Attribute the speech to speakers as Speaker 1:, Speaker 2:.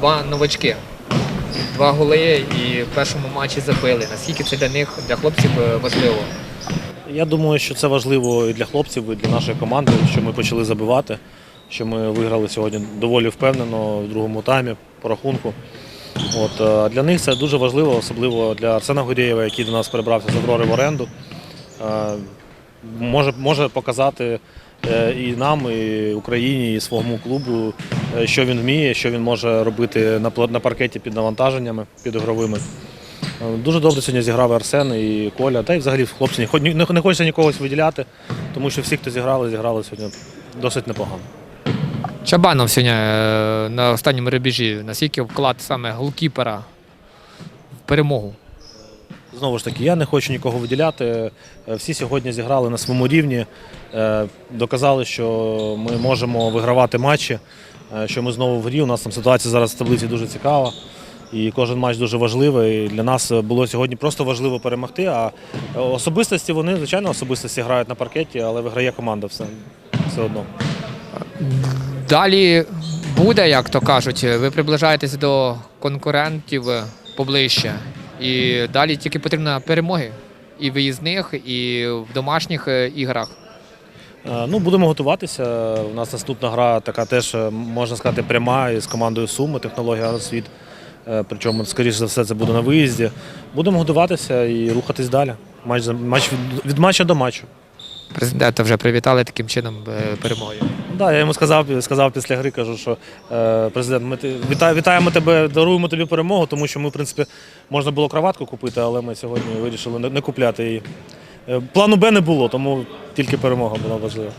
Speaker 1: два новачки. Два голи і в першому матчі забили. Наскільки це для них, для хлопців е, важливо?
Speaker 2: Я думаю, що це важливо і для хлопців, і для нашої команди, що ми почали забивати, що ми виграли сьогодні доволі впевнено в другому таймі по рахунку. От, е, для них це дуже важливо, особливо для Арсена Горєєва, який до нас перебрався з Аврори в оренду. Е, Може, може показати і нам, і Україні, і своєму клубу, е, що він вміє, що він може робити на паркеті під навантаженнями, під ігровими. Е, Дуже добре сьогодні зіграв Арсен і Коля, та й взагалі хлопці не, хо- не, не хочеться нікогось виділяти, тому що всі, хто зіграли, зіграли сьогодні досить непогано.
Speaker 1: Чабанов сьогодні е, на останньому рубежі. Наскільки вклад саме голкіпера в перемогу?
Speaker 2: Знову ж таки, я не хочу нікого виділяти. Е, Всі сьогодні зіграли на своєму рівні, е, доказали, що ми можемо вигравати матчі, е, що ми знову в грі. У нас там ситуація зараз в таблиці дуже цікава. І кожен матч дуже важливий. І для нас було сьогодні просто важливо перемогти. А особистості вони, звичайно, особистості грають на паркеті, але виграє команда все, все одно.
Speaker 1: Далі буде, як то кажуть, ви приближаєтесь до конкурентів поближче. І далі тільки потрібно перемоги і виїзних, і в домашніх е, іграх.
Speaker 2: Е, Ну, будемо готуватися. У нас наступна гра така теж, е, можна сказати, пряма із командою Суми, технологія світ. Е, Причому, скоріше за все, це буде на виїзді. Будемо готуватися і рухатись далі. Матч, від матча до матчу.
Speaker 1: Президента вже привітали таким чином е, перемогою.
Speaker 2: Да, я йому сказав, сказав після гри, кажу, що е, президент, ми ти- віта- вітаємо тебе, даруємо тобі перемогу, тому що ми, в принципі, можна було кроватку купити, але ми сьогодні вирішили не, не купляти її. Е, Плану Б не було, тому тільки перемога була важлива.